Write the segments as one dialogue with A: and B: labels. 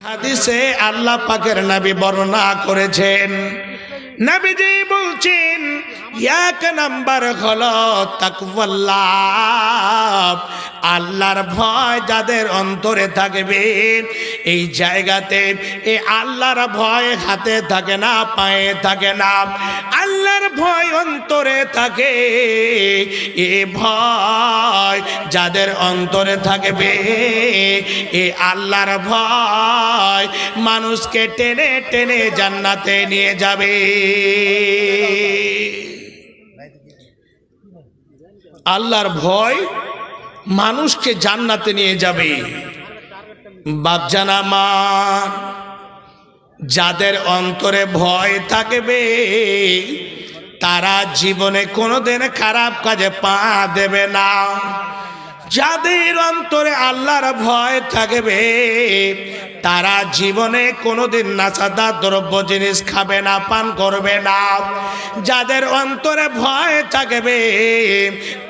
A: হাদিসে আল্লাহ পাকের নাবি বর্ণনা করেছেন। নাবিজি বলছেন এক নাম্বার হলো তাকওয়াল্লাহ আল্লাহর ভয় যাদের অন্তরে থাকবে, এই জায়গাতে এই আল্লাহর ভয় হাতে থাকে না, পায়ে থাকে না। আল্লাহর ভয় অন্তরে থাকে, এ ভয় যাদের অন্তরে থাকবে, এ আল্লাহর ভয় মানুষকে টেনে টেনে জান্নাতে নিয়ে যাবে। আল্লাহর ভয় মানুষকে জান্নাতে নিয়ে যাবে। বাপজানা মা, যাদের অন্তরে ভয় থাকবে, তারা জীবনে কোনোদিন খারাপ কাজে পা দেবে না। যাদের অন্তরে আল্লাহর ভয় থাকবে, তারা জীবনে কোনোদিন নাচাদার দ্রব্য জিনিস খাবে না, পান করবে না। যাদের অন্তরে ভয় থাকবে,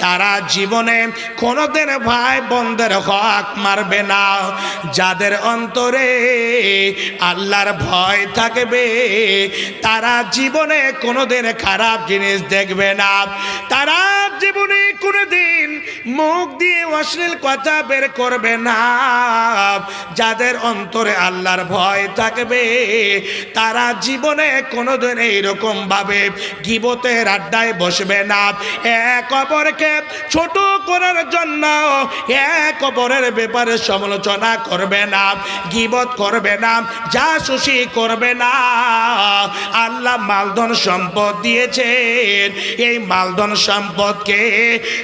A: তারা জীবনে কোনোদিন ভাই বন্ধের হক মারবে না। যাদের অন্তরে আল্লাহর ভয় থাকবে, তারা জীবনে কোনোদিন খারাপ জিনিস দেখবে না। তারা জীবনে কোনোদিন মুখ দিয়ে অশ্লীল কথা বের করবে না। যাদের অন্তরে আল্লাহর ভয় থাকবে, তারা জীবনে কোনোদিন এইরকম ভাবে গিবতের আড্ডায় বসবে না। এক অপরকে ছোট করার জন্য এক অপরের ব্যাপারে সমালোচনা করবে না, গিবত করবে না, জাসুসি করবে না। আল্লাহ মালধন সম্পদ দিয়েছেন। এই মালধন সম্পদকে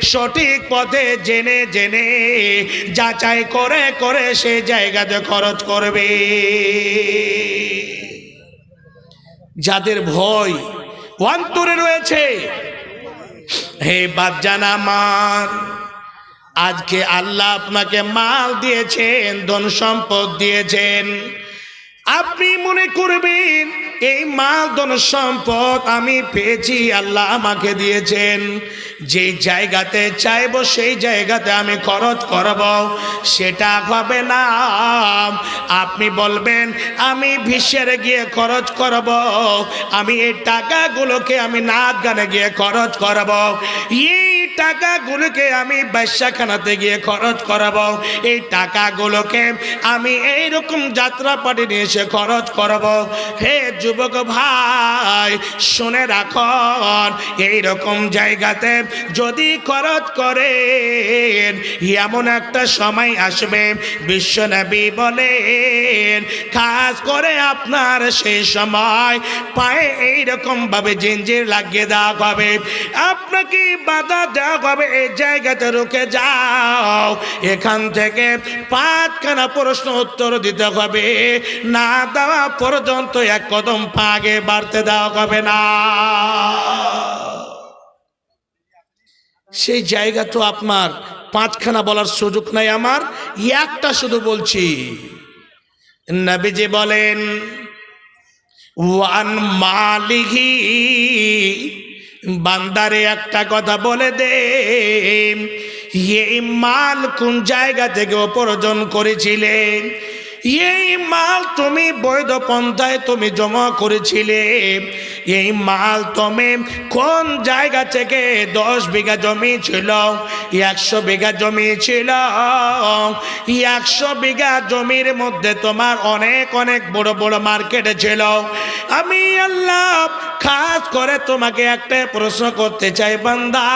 A: সঠিক পথে জেনে জেনে, যাচাই করে করে সে জায়গাতে খরচ করবে। যাদের ভয়, অন্তরে রয়েছে, হে বাপজান আমার, আজকে আল্লাহ আপনাকে মাল দিয়েছেন, ধন সম্পদ দিয়েছেন। আপনি মনে করবেন, এই মাল, ধন, সম্পদ আমি পেয়েছি, আল্লাহ আমাকে দিয়েছেন। যে জায়গাতে চাইব, সেই জায়গাতে আমি খরচ করব। সেটা হবে না। আপনি বলবেন, আমি ভিসের গিয়ে খরচ করব। আমি এই টাকাগুলোকে আমি নাচ গানে গিয়ে খরচ করব। এই টাকাগুলোকে আমি ব্যবসাখানাতে গিয়ে খরচ করাবো। এই টাকাগুলোকে আমি এইরকম যাত্রা পাটি নিয়ে এসে খরচ করব। হে যুবক ভাই, শুনে রাখন, এইরকম জায়গাতে যদি খরচ করেন, এমন একটা সময় আসবে। বিশ্বনবী বলেন খাস করে আপনার সেই সময়। পায়ে এইরকম ভাবে জিঞ্জির লাগিয়ে দেওয়া হবে। আপনাকে বাধা দেওয়া হবে এই জায়গাতে রুকে যাও? এখান থেকে পাঁচখানা প্রশ্ন উত্তর দিতে হবে। না দেওয়া পর্যন্ত এক কদম পাগে বাড়তে দেওয়া হবে না। সেই জায়গা তো আপনার, পাঁচখানা বলার সুযোগ নাই আমার। একটা শুধু বলছি, নবীজি বলেন, ওয়ান মালিহি বান্দারে একটা কথা বলে দে। এই মাল কোন জায়গা থেকে উপার্জন করেছিলে এই মাল তুমি বৈধ পন্থায় তুমি জমা করেছিলে। এই মাল তুমি কোন জায়গা থেকে দশ বিঘা জমি ছিল? একশো বিঘা জমি ছিল। একশো বিঘা জমির মধ্যে তোমার অনেক অনেক বড় বড় মার্কেট ছিল। আমি আল্লাহ খাস করে তোমাকে একটা প্রশ্ন করতে চাই বান্দা।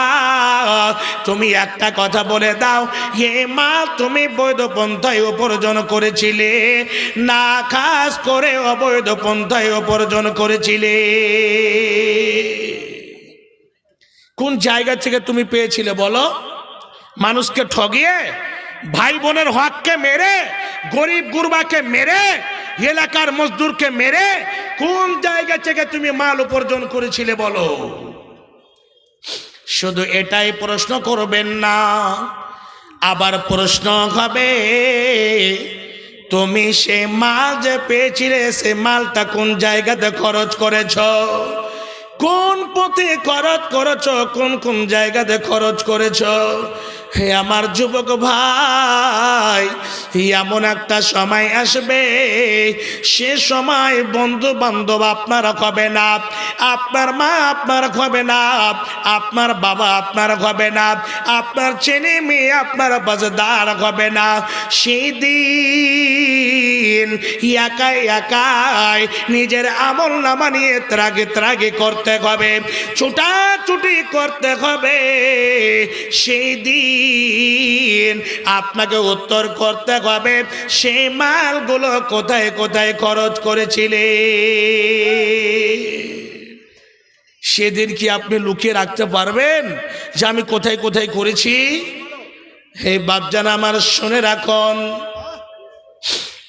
A: তুমি একটা কথা বলে দাও। এ মা তুমি বৈধ পন্থায় উপার্জন করেছিলে। না খাস করে অবৈধ পন্থায় উপার্জন করেছিলে। কোন জায়গা থেকে তুমি পেয়েছিলে বলো? মানুষকে ঠগিয়ে ভাই বোনের হককে মেরে, গরিব গুরবাকে মেরে, এলাকার মজদুরকে মেরে, কোন জায়গা থেকে তুমি মাল উপার্জন করেছিলে বলো? শুধু এটাই প্রশ্ন করবেন না, আবার প্রশ্ন হবে তুমি সে মাল যে পেয়েছিলে, সে মালটা কোন জায়গাতে খরচ করেছ? কোন পথে খরচ করেছ, কোন কোন জায়গাতে খরচ করেছ? হে আমার যুবক ভাই, এমন একটা সময় আসবে, সে সময় বন্ধু বান্ধব আপনার হবে না, আপনার মা আপনার হবে না, আপনার বাবা আপনার হবে না, আপনার ছেলে মেয়ে আপনার পাশে দাঁড় হবে না। সেই দিন একাই একাই নিজের আমল নামা নিয়ে ত্রাগে ত্রাগে করতে হবে, ছুটাছুটি করতে হবে। সেই দিন আপনাকে উত্তর করতে হবে, সে মালগুলো কোথায় কোথায় খরচ করেছিলে? সেদিন কি আপনি লুকিয়ে রাখতে পারবেন যে আমি কোথায় কোথায় করেছি? হে বাপজান, আমার শুনে রাখুন,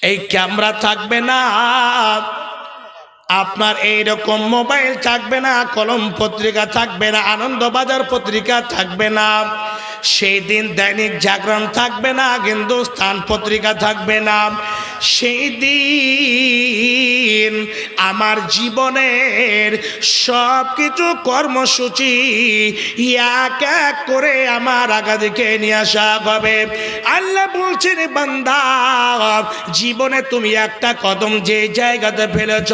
A: এই ক্যামেরা থাকবে না, আপনার এই রকম মোবাইল থাকবে না, কলম পত্রিকা থাকবে না, আনন্দবাজার পত্রিকা থাকবে না। সেই দিন দৈনিক জাগরণ থাকবে না হিন্দুস্তান পত্রিকা থাকবে না। সেই দিন আমার জীবনের সব কিছু কর্মসূচি এক এক করে আমার আগা দিকে নিয়ে আসা হবে। আল্লাহ বলছেন, বান্দা, জীবনে তুমি একটা কদম যে জায়গাতে ফেলেছ,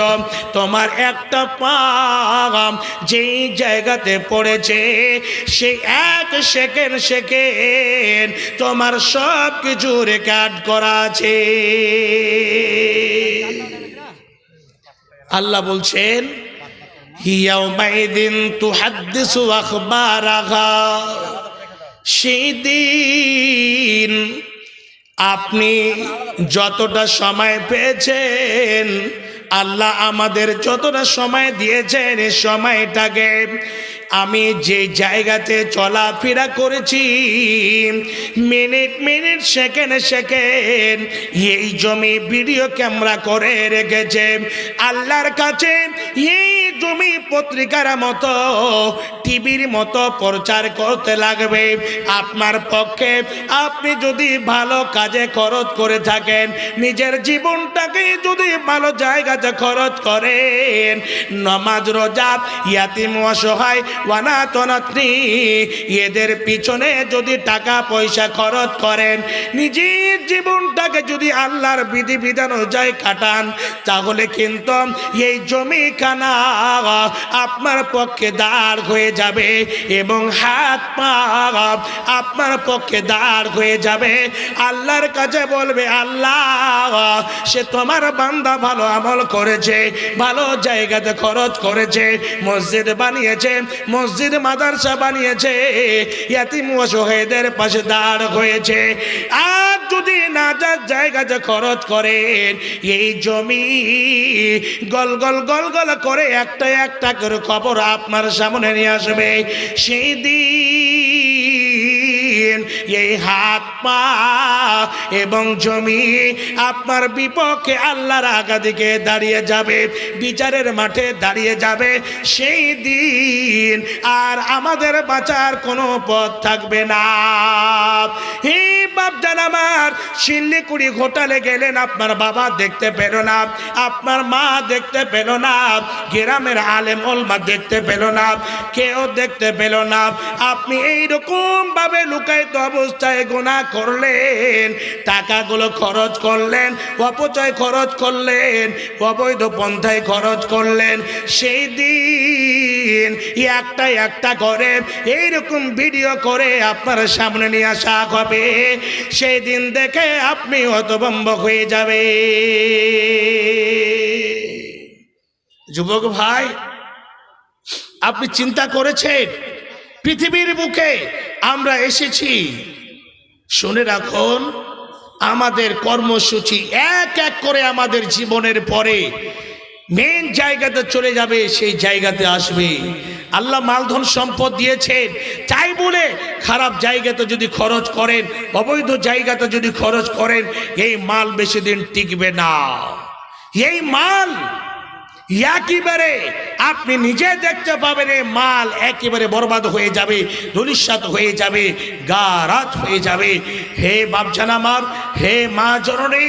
A: তোমার একটা পাম যেই জায়গাতে পড়েছে, সেই এক সেকেন্ড সেকেন্ড তোমার সব কিছু রেকর্ড করা আছে। আল্লাহ বলছেন হিয়াউমাইদিন তুহাদ্দিসু আখবারাহা। সেই দিন আপনি যতটা সময় পেয়েছেন আল্লাহ আমাদের যতটা সময় দিয়েছেন এই সময়টাকে আমি যে জায়গাতে চলাফেরা করেছি, মিনিট মিনিট, সেকেন্ড সেকেন্ড এই জমি ভিডিও ক্যামেরা করে রেখেছে। আল্লাহর কাছে এই জমি পত্রিকার মতো, টিভির মতো প্রচার করতে লাগবে। আপনার পক্ষে আপনি যদি ভালো কাজে খরচ করে থাকেন, নিজের জীবনটাকে যদি ভালো জায়গাতে খরচ করেন, নমাজ, রোজা, ইয়াতিম, অসহায় ওয়ানাতনাত্রী এদের পিছনে যদি টাকা, পয়সা খরচ করেন, নিজের জীবনটাকে যদি আল্লাহর বিধি বিধান অনুযায়ী কাটান, তাহলে কিন্তু এই জমি খানা আপনার পক্ষে দাঁড় হয়ে যাবে এবং হাত পা আপনার পক্ষে দাঁড় হয়ে যাবে। আল্লাহর কাছে বলবে, আল্লাহ, সে তোমার বান্দা ভালো আমল করেছে, ভালো জায়গাতে খরচ করেছে, মসজিদ বানিয়েছে, মসজিদ মাদারসা বানিয়েছে, ইয়াতিম অসহায়দের পাশে দাঁড় হয়েছে। আর যদি না যার জায়গাতে খরচ করেন, এই জমি গল গল গল গল করে একটা একটা করে খবর আপনার সামনে নিয়ে আসবে। সেই দিন এই হাত পা এবং জমি আপনার বিপক্ষে আল্লাহর আগা দিকে দাঁড়িয়ে যাবে, বিচারের মাঠে দাঁড়িয়ে যাবে। সেই দিন আর আমাদের বাঁচার কোনো পথ থাকবে না। হে বাপজান আমার শিল্লিকুড়ি ঘোটালে গেলেন, আপনার বাবা দেখতে পেল না, আপনার মা দেখতে পেল না, গ্রামের আলেম ওলমা দেখতে পেল না, কেউ দেখতে পেল না। আপনি এইরকম ভাবে লুকায়িত অবস্থায় গোনা করলেন, টাকাগুলো খরচ করলেন, অপচয় খরচ করলেন, অবৈধ পন্থায় খরচ করলেন, সেই দিন একটা একটা করে এইরকম ভিডিও করে আপনার সামনে নিয়ে আসা হবে। সেই দিন দেখে আপনি হতভম্ব হয়ে যাবে। যুবক ভাই, আপনি চিন্তা করেছেন, পৃথিবীর বুকে আমরা এসেছি। শুনে রাখুন, আমাদের কর্মসূচি এক এক করে আমাদের জীবনের পরে মেন জায়গাতে চলে যাবে, সেই জায়গাতে আসবে। আল্লাহ মালধন সম্পদ দিয়েছেন। তাই বলে খারাপ জায়গাতে যদি খরচ করেন, অবৈধ জায়গাতে যদি খরচ করেন, এই মাল বেশি দিন টিকবে না। এই মাল একেবারে আপনি নিজে দেখতে পাবেন মাল একেবারে বরবাদ হয়ে যাবে ধুলিস্বাত হয়ে যাবে, গারাত হয়ে যাবে। হে বাপজান আমার, হে মা জননী,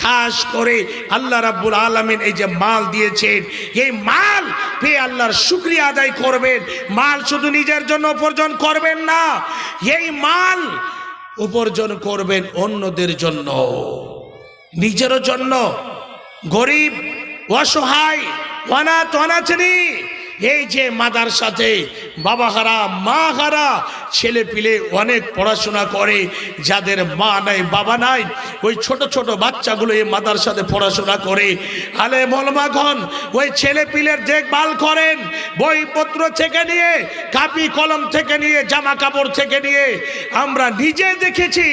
A: খাস করে আল্লাহ রাব্বুল আলমিন এই যে মাল দিয়েছেন, এই মাল পেয়ে আল্লাহর শুক্রিয়া আদায় করবেন। মাল শুধু নিজের জন্য উপার্জন করবেন না, এই মাল উপার্জন করবেন অন্যদের জন্য, নিজেরও জন্য। গরিব অসহায় অনাথ অনাথনি এই যে মাদার সাথে বাবা হারা মা হারা ছেলে পিলে অনেক পড়াশোনা করে, যাদের মা নাই, বাবা নাই, ওই ছোট ছোট বাচ্চাগুলো এই মাদার সাথে পড়াশোনা করে। আলে মলমাখন ওই ছেলে পিলের দেখভাল করেন, বইপত্র থেকে নিয়ে, কাপি কলম থেকে নিয়ে, জামা কাপড় থেকে নিয়ে। আমরা নিজে দেখেছি,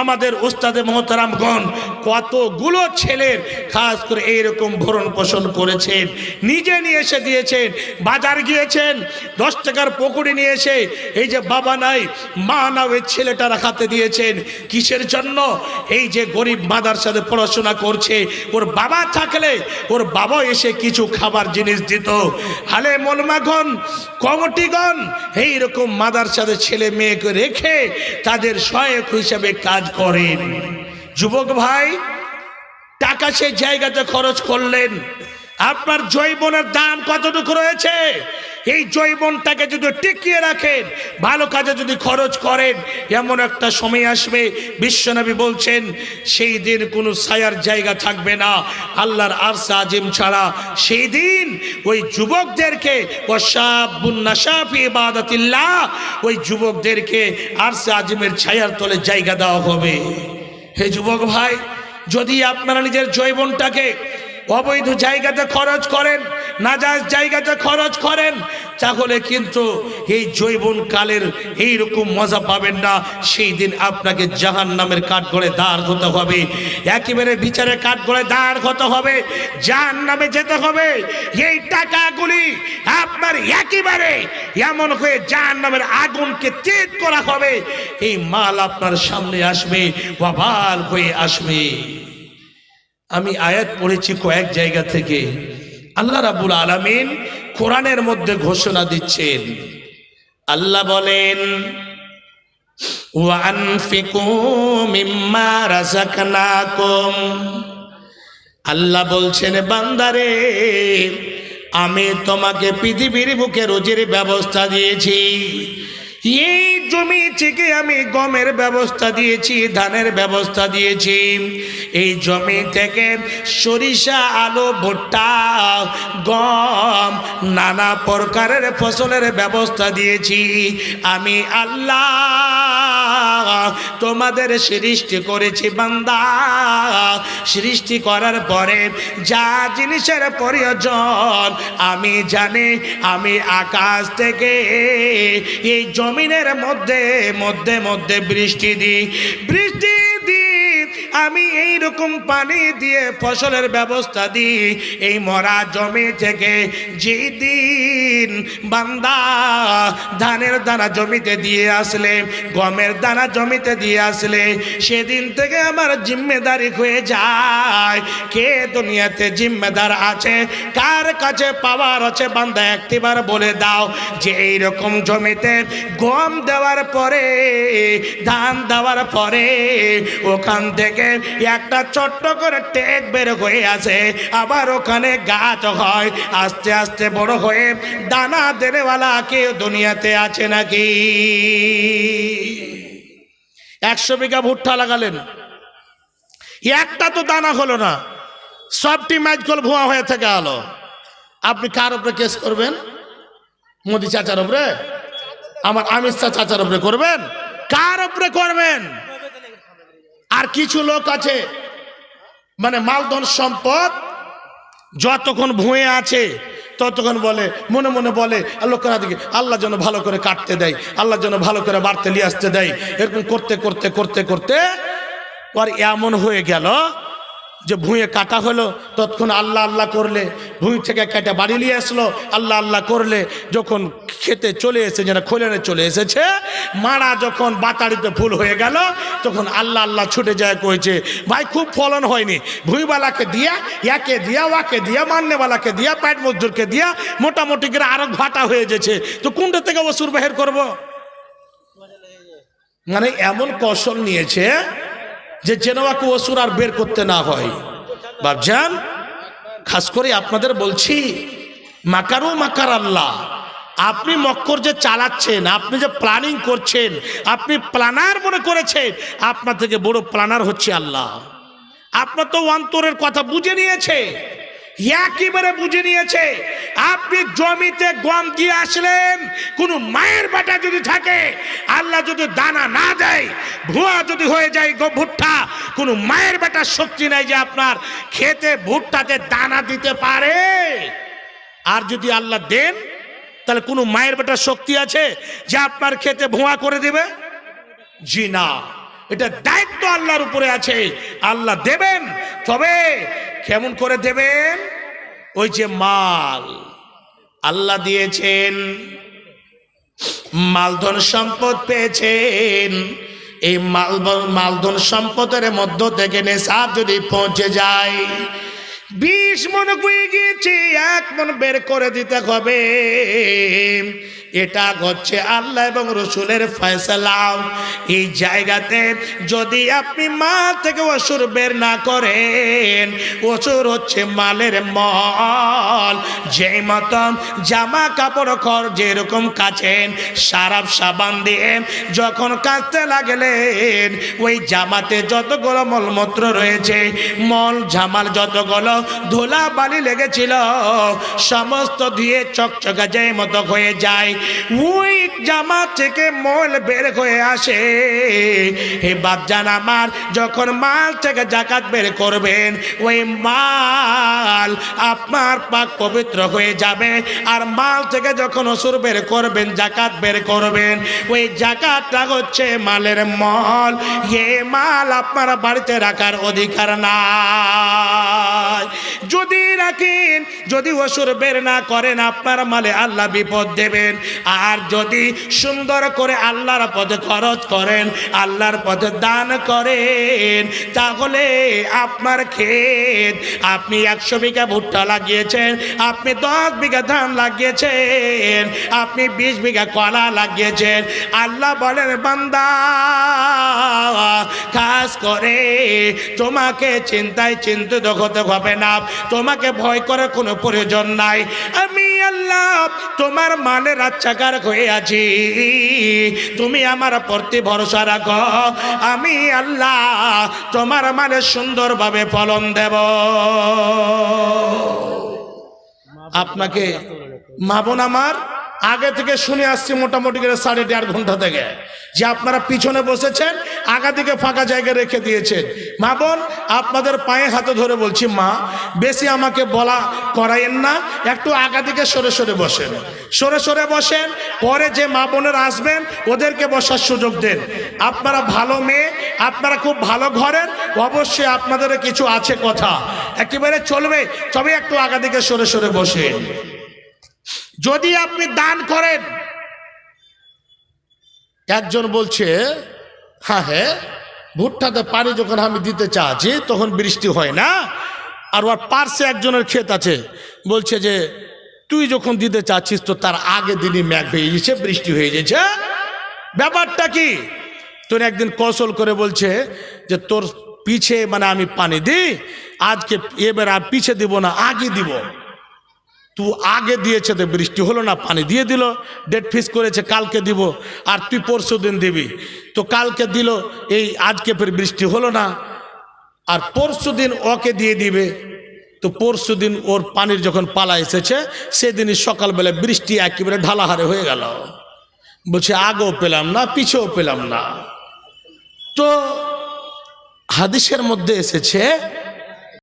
A: আমাদের উস্তাদে মহতারামগণ কতগুলো ছেলের খাস করে এইরকম ভরণ পোষণ করেছেন, নিজে নিয়ে এসে দিয়েছেন বাজার গিয়েছেন, দশ টাকার পকুড়ি নিয়ে এসে, এই যে বাবা নাই, মা না ওই ছেলেটার হাতে দিয়েছেন। কিসের জন্য? এই যে গরিব মাদার সাথে পড়াশোনা করছে, ওর বাবা থাকলে ওর বাবা এসে কিছু খাবার জিনিস দিত। হালে মলমাগন কমিটিগণ এইরকম মাদার সাথে ছেলে মেয়েকে রেখে তাদের সহায়ক হিসাবে কাজ করেন। যুবক ভাই, টাকা সেই জায়গাতে খরচ করলেন। আপনার জৈবনের দাম কতটুকু রয়েছে? এই জৈবনটাকে যদি টিকিয়ে রাখেন, ভালো কাজে যদি খরচ করেন, এমন একটা সময় আসবে, বিশ্বনবী বলছেন, সেই দিন কোনো ছায়ার জায়গা থাকবে না। আল্লাহর আরসা আজিম ছাড়া সেই দিন ওই যুবকদেরকে ওয়াসাবুন্নাসাফি ইবাদাতিল্লাহ, ওই যুবকদেরকে আরসা আজিমের ছায়ার তলে জায়গা দেওয়া হবে। হে যুবক ভাই, যদি আপনারা নিজের জৈবনটাকে অবৈধ জায়গাতে খরচ করেন নাজাজ জায়গাতে খরচ করেন, তাহলে কিন্তু এই জৈবন কালের এইরকম মজা পাবেন না। সেই দিন আপনাকে জাহান নামের কাঠ গড়ে দাঁড় হতে হবে। একেবারে বিচারে কাঠ গড়ে দাঁড় হতে হবে। জাহান নামে যেতে হবে। এই টাকাগুলি আপনার একেবারে এমন হয়ে জাহান নামের আগুনকে তেজ করা হবে। এই মাল আপনার সামনে আসবে বাবাল হয়ে আসবে। আমি আয়াত পড়েছি কয়েক জায়গা থেকে। আল্লাহ রাবুল আলামিন কোরআনের মধ্যে ঘোষণা দিচ্ছেন। আল্লাহ বলেন আল্লাহ বলছেন, বান্দারে, আমি তোমাকে পৃথিবীর বুকে রোজের ব্যবস্থা দিয়েছি। এই জমি থেকে আমি গমের ব্যবস্থা দিয়েছি, ধানের ব্যবস্থা দিয়েছি। এই জমি থেকে সরিষা, আলো, ভুট্টা, গম, নানা প্রকারের ফসলের ব্যবস্থা দিয়েছি। আমি আল্লাহ তোমাদের সৃষ্টি করেছি বান্দা। সৃষ্টি করার পরে যা জিনিসের প্রয়োজন, আমি জানি, আমি আকাশ থেকে এই জমিনের মধ্যে মধ্যে মধ্যে বৃষ্টি দিই। বৃষ্টি আমি এই রকম পানি দিয়ে ফসলের ব্যবস্থা দিই। এই মরা জমি থেকে যেই দিন বান্দা ধানের দানা জমিতে দিয়ে আসলে, গমের দানা জমিতে দিয়ে আসলে, সেদিন থেকে আমার জিম্মেদারি হয়ে যায়। কে দুনিয়াতে জিম্মেদার আছে? কার কাছে পাওয়ার আছে? বান্দা একটিবার বলে দাও যে এইরকম জমিতে গম দেওয়ার পরে, ধান দেওয়ার পরে, ওখান থেকে একটা ছোট্ট করে টেক বের হয়ে আসে। আবার ওখানে গাছ হয়। আস্তে আস্তে বড় হয়ে দানা দেনেওয়ালা কেউ দুনিয়াতে আছে নাকি? একশো বিঘা ভুট্টা লাগালেন। একটা তো দানা হলো না। সবটি ম্যাচগুলো ভুয়া হয়ে থেকে আলো। আপনি কার উপরে কেস করবেন? মোদি চাচার উপরে? আমার আমির শাহ চাচার উপরে করবেন? কার উপরে করবেন? আর কিছু লোক আছে মানে মালধন সম্পদ, যতক্ষণ ভুঁয়ে আছে, ততক্ষণ বলে, মনে মনে বলে লোকেরা দিকে আল্লাহ যেন ভালো করে কাটতে দেয়, আল্লাহ যেন ভালো করে বাড়তে নিয়ে আসতে দেয়। এরকম করতে করতে করতে করতে, পর এমন হয়ে গেল যে ভুঁয়ে কাটা হলো তৎক্ষণ আল্লাহ আল্লাহ করলে, ভুঁই থেকে কেটে বাড়ি নিয়ে আসলো, আল্লাহ আল্লাহ করলে, যখন খেতে চলে এসে, যেন খোলেনে চলে এসেছে। মারা যখন বাতাড়িতে ফুল হয়ে গেল, তখন আল্লাহ আল্লাহ ছুটে যায় কয়েছে ভাই, খুব ফলন হয়নি। ভুঁইওয়ালাকে দিয়া, ইয়াকে দিয়া, ওয়াকে দিয়া মান্যওয়ালাকে দিয়া প্যাট মজদুরকে দিয়া, মোটামুটি করে আরও ভাটা হয়ে গেছে। তো কোনটা থেকে ওসুর বাহির করব? মানে এমন কৌশল নিয়েছে যে জেনোয়াকে ওসুর আর বের করতে না হয়। বাবজান খাস করে আপনাদের বলছি, মাকারু মাকার আল্লাহ আপনি মক্কর যে চালাচ্ছেন, আপনি যে প্ল্যানিং করছেন, আপনি প্ল্যানার মনে করেছেন, আপনার থেকে বড় প্ল্যানার হচ্ছে আল্লাহ। আপনার তো অন্তরের কথা বুঝে নিয়েছে, একেবারে বুঝে নিয়েছে। আপনি জমিতে গম দিয়ে আসলেন, কোন মায়ের বাটা যদি থাকে, আল্লাহ যদি দানা না দেয়, ভুয়া যদি হয়ে যায় ভুট্টা, কোন মায়ের বেটার শক্তি নাই যে আপনার খেতে ভুট্টাতে দানা দিতে পারে। আর যদি আল্লাহ দেন তাহলে কোনো মায়ের বেটার শক্তি আছে যে আপনার খেতে ভুয়া করে দিবে? জি না। এটা দায়িত্ব আল্লাহর উপরে আছে। আল্লাহ দেবেন, তবে কেমন করে দেবেন? ওই যে মাল। আল্লাহ দিয়েছেন, মালধন সম্পদ পেয়েছেন। এই মাল মালধন সম্পদের মধ্য থেকে নেশাব যদি পৌঁছে যায় বিশ মন গুয়ে গিয়েছে, এক মন বের করে দিতে হবে। এটা হচ্ছে আল্লাহ এবং রসুলের ফয়সালা। এই জায়গাতে যদি আপনি মাল থেকে অসুর বের না করেন, অসুর হচ্ছে মালের মল। যেই মতন জামা কাপড় খর যেরকম কাছেন সারাপ সাবান দিয়ে যখন কাচতে লাগলেন, ওই জামাতে যতগুলো মলমূত্র রয়েছে, মল ঝামাল যতগুলো ধুলা বালি লেগেছিল। সমস্ত দিয়ে চকচকা যেই মতো হয়ে যায়। ওই জামা থেকে মল বের হয়ে আসে। হে বাপজান আমার, যখন মাল থেকে জাকাত বের করবেন, ওই মাল আপনার পাক পবিত্র হয়ে যাবে। আর মাল থেকে যখন অসুর বের করবেন, জাকাত বের করবেন, ওই জাকাতটা হচ্ছে মালের মল। এ মাল আপনার বাড়িতে রাখার অধিকার নাই। যদি রাখেন, যদি অসুর বের না করেন, আপনার মালে আল্লাহ বিপদ দেবেন। আর যদি সুন্দর করে আল্লাহর পথে খরচ করেন, আল্লাহর পথে দান করেন, তাহলে আপনার ক্ষেত, আপনি একশো বিঘা ভুট্টা লাগিয়েছেন, আপনি দশ বিঘা ধান লাগিয়েছেন, আপনি বিশ বিঘা কলা লাগিয়েছেন। আল্লাহ বলেন, বান্দা, কাজ করে, তোমাকে চিন্তায় চিন্তিত হতে হবে না তোমাকে ভয় করার কোনো প্রয়োজন নাই। আমি আল্লাহ, তোমার মানে আচ্ছাকার হয়ে আছি। তুমি আমার প্রতি ভরসা রাখো। আমি আল্লাহ, তোমার মানে সুন্দরভাবে ফলন দেব। আপনাকে মাবন আমার আগে থেকে শুনে আসছি মোটামুটি করে সাড়ে দেড় ঘণ্টা থেকে। যে আপনারা পিছনে বসেছেন আগা দিকে ফাঁকা জায়গা রেখে দিয়েছেন। মা বোন, আপনাদের পায়ে হাতে ধরে বলছি, মা, বেশি আমাকে বলা করাইয়েন না, একটু আগা দিকে সরে সরে বসেন। সরে সরে বসেন, পরে যে মা বোনের আসবেন, ওদেরকে বসার সুযোগ দেন। আপনারা ভালো মেয়ে, আপনারা খুব ভালো ঘরের, অবশ্যই আপনাদের কিছু আছে কথা। একেবারে চলবে, তবে একটু আগা দিকে সরে সরে বসেন। যদি আপনি দান করেন, একজন বলছে হ্যাঁ হ্যাঁ ভুট্টাতে পানি যখন আমি দিতে চাচ্ছি, তখন বৃষ্টি হয় না? আর ওর পার্শ্বে একজনের ক্ষেত আছে, বলছে যে, তুই যখন দিতে চাচ্ছিস, তো তার আগে দিনই ম্যাঘ হয়ে গেছে, বৃষ্টি হয়ে গেছে। ব্যাপারটা কি? তোর একদিন কৌশল করে বলছে যে, তোর পিছে মানে আমি পানি দিই, আজকে এবার আর পিছে দিব না, আগে দিব। তুই আগে দিয়েছে তো বৃষ্টি হলো না, পানি দিয়ে দিল, ডেট ফিক্স করেছে, কালকে দিব, আর তুই পরশু দিন দিবি। তো কালকে দিল, এই আজকে ফের বৃষ্টি হলো না, আর পরশু দিন ওকে দিয়ে দিবে। তো পরশু দিন ওর পানির যখন পালা এসেছে, সেদিনই সকালবেলা বৃষ্টি একেবারে ঢালাহারে হয়ে গেল। বলছে, আগেও পেলাম না, পিছেও পেলাম না। তো হাদিসের মধ্যে এসেছে